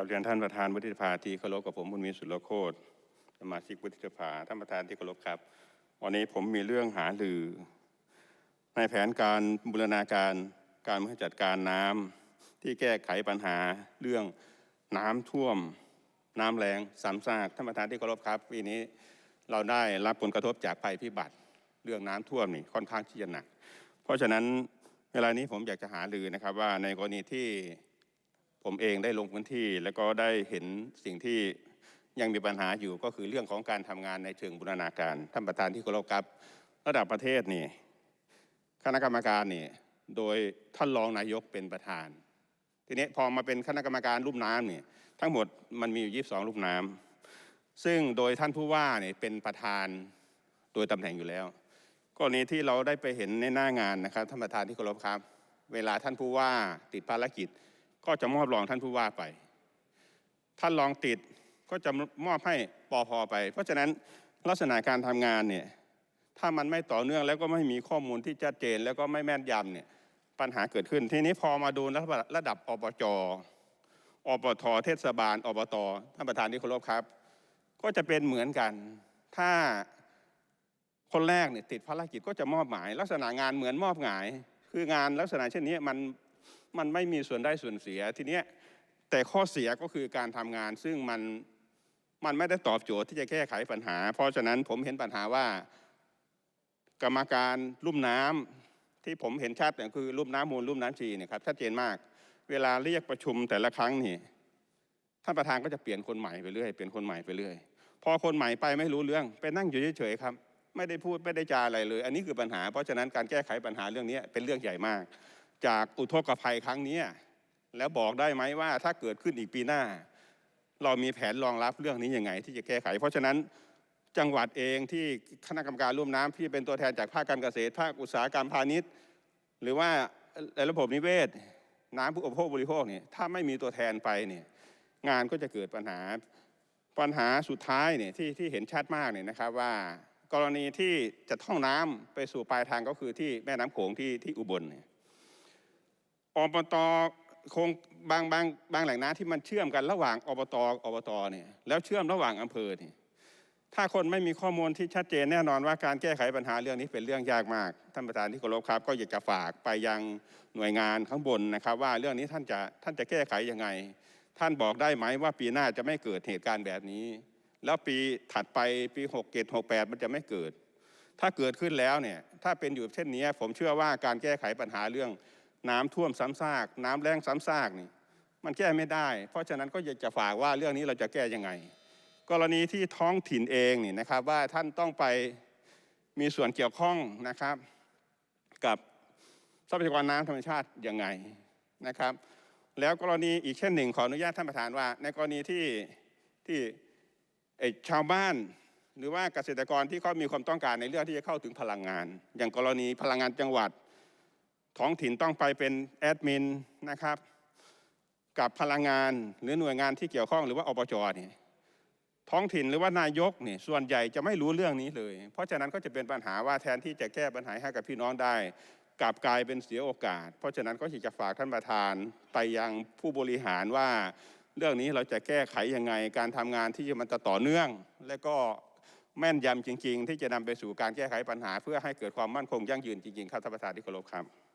กับเรียนท่านประธานวุฒิสภาที่เคารพกับผมบุญมีสุรโคตรสมาชิกวุฒิสภาท่านประธานที่เคารพครับ วันนี้ผมมีเรื่องหาลือ ในแผนการบูรณาการการบริหารจัดการน้ำที่แก้ไขปัญหาเรื่องน้ำท่วม น้ำแรงซ้ำซากท่านประธานที่เคารพครับปีนี้เราได้รับผลกระทบจากภัยพิบัติเรื่องน้ำท่วมนี่ค่อนข้างที่จะหนัก เพราะฉะนั้นเวลานี้ผมอยากจะหาลือนะครับว่าในกรณีที่ ผมเองได้ลงพื้นที่ แล้วก็ได้เห็นสิ่งที่ยังมีปัญหาอยู่ก็คือเรื่องของการทำงานในเชิงบูรณาการท่านประธานที่เคารพครับ ระดับประเทศนี่คณะกรรมการนี่โดยท่านรองนายกเป็นประธาน ทีนี้พอมาเป็นคณะกรรมการรูปน้ำนี่ทั้งหมดมันมีอยู่ 22 รูปน้ำซึ่งโดยท่านผู้ว่าเนี่ยเป็นประธานโดยตำแหน่งอยู่แล้วกรณีที่เราได้ไปเห็นในหน้างานนะครับท่านประธานที่เคารพครับ เวลาท่านผู้ว่าติดภารกิจ ก็จะมอบรองท่านผู้ว่าไป ท่านรองติดก็จะมอบให้ปอพอไป เพราะฉะนั้นลักษณะการทำงานเนี่ยถ้ามันไม่ต่อเนื่องแล้วก็ไม่มีข้อมูลที่ชัดเจน แล้วก็ไม่แม่นยำเนี่ยปัญหาเกิดขึ้น ทีนี้พอมาดูระดับระดับอบจอบทเทศบาลอบตท่านประธานที่เคารพครับ ก็จะเป็นเหมือนกัน ถ้าคนแรกเนี่ยติดภารกิจก็จะมอบหมาย ลักษณะงานเหมือนมอบหมาย คืองานลักษณะเช่นนี้มัน มันไม่มีส่วนได้ส่วนเสียทีเนี้ยแต่ข้อเสียก็คือการทำงานซึ่งมันมันไม่ได้ตอบโจทย์ที่จะแก้ไขปัญหา เพราะฉะนั้นผมเห็นปัญหาว่า กรรมการลุ่มน้ำที่ผมเห็นชัดเนี่ยคือลุ่มน้ำมูลลุ่มน้ำชีเนี่ยครับชัดเจนมาก เวลาเรียกประชุมแต่ละครั้งนี่ท่านประธานก็จะเปลี่ยนคนใหม่ไปเรื่อยเปลี่ยนคนใหม่ไปเรื่อยพอคนใหม่ไปไม่รู้เรื่องไปนั่งอยู่เฉยๆครับ ไม่ได้พูดไม่ได้จาอะไรเลย อันนี้คือปัญหา เพราะฉะนั้นการแก้ไขปัญหาเรื่องนี้เป็นเรื่องใหญ่มาก จากอุทกภัยครั้งนี้แล้วบอกได้ไหมว่าถ้าเกิดขึ้นอีกปีหน้า เรามีแผนรองรับเรื่องนี้ยังไง ที่จะแก้ไข เพราะฉะนั้นจังหวัดเองที่คณะกรรมการร่วมน้ำที่เป็นตัวแทนจากภาคการเกษตรภาคอุตสาหกรรมพาณิชย์ หรือว่าระบบนิเวศ น้ำผู้อุปโภคบริโภคเนี่ยถ้าไม่มีตัวแทนไปเนี่ยงานก็จะเกิดปัญหาปัญหาสุดท้ายเนี่ยที่ที่เห็นชัดมากเนี่ยนะครับว่ากรณีที่จะท่องน้ำไปสู่ปลายทางก็คือที่แม่น้ำโขงที่ที่อุบลเนี่ย อบตคงบางบางบางแหล่งน้ำที่มันเชื่อมกันระหว่างอบตอบตเนี่ยแล้วเชื่อมระหว่างอำเภอเนี่ยถ้าคนไม่มีข้อมูลที่ชัดเจนแน่นอนว่าการแก้ไขปัญหาเรื่องนี้เป็นเรื่องยากมากท่านประธานที่เคารพครับ ก็อยากจะฝากไปยังหน่วยงานข้างบนนะครับ ว่าเรื่องนี้ท่านจะท่านจะแก้ไขยังไง ท่านบอกได้ไหมว่าปีหน้าจะไม่เกิดเหตุการณ์แบบนี้ แล้วปีถัดไปปี6 7 6 8 มันจะไม่เกิด ถ้าเกิดขึ้นแล้วเนี่ยถ้าเป็นอยู่เช่นนี้ผมเชื่อว่าการแก้ไขปัญหาเรื่อง น้ำท่วมซ้ำซาก น้ำแรงซ้ำซากนี่มันแก้ไม่ได้ เพราะฉะนั้นก็อยากจะฝากว่าเรื่องนี้เราจะแก้ยังไง กรณีที่ท้องถิ่นเองนี่นะครับว่าท่านต้องไปมีส่วนเกี่ยวข้องนะครับ กับทรัพยากรน้ำธรรมชาติยังไงนะครับ แล้วกรณีอีกเช่นหนึ่งขออนุญาตท่านประธานว่า ในกรณีที่ที่ชาวบ้านหรือว่าเกษตรกรที่เขามีความต้องการในเรื่องที่จะเข้าถึงพลังงาน อย่างกรณีพลังงานจังหวัด ท้องถิ่นต้องไปเป็นแอดมินนะครับ กับพลังงานหรือหน่วยงานที่เกี่ยวข้องหรือว่าอบจเนี่ยท้องถิ่นหรือว่านายกเนี่ยส่วนใหญ่จะไม่รู้เรื่องนี้เลย เพราะฉะนั้นก็จะเป็นปัญหาว่าแทนที่จะแก้ปัญหาให้กับพี่น้องได้กลับกลายเป็นเสียโอกาส เพราะฉะนั้นก็อยากจะฝากท่านประธานไปยังผู้บริหารว่า เรื่องนี้เราจะแก้ไขยังไง การทำงานที่มันจะต่อเนื่อง และก็แม่นยำจริง ๆ ที่จะนำไปสู่การแก้ไขปัญหา เพื่อให้เกิดความมั่นคงยั่งยืนจริงๆครับท่านประธานที่เคารพครับ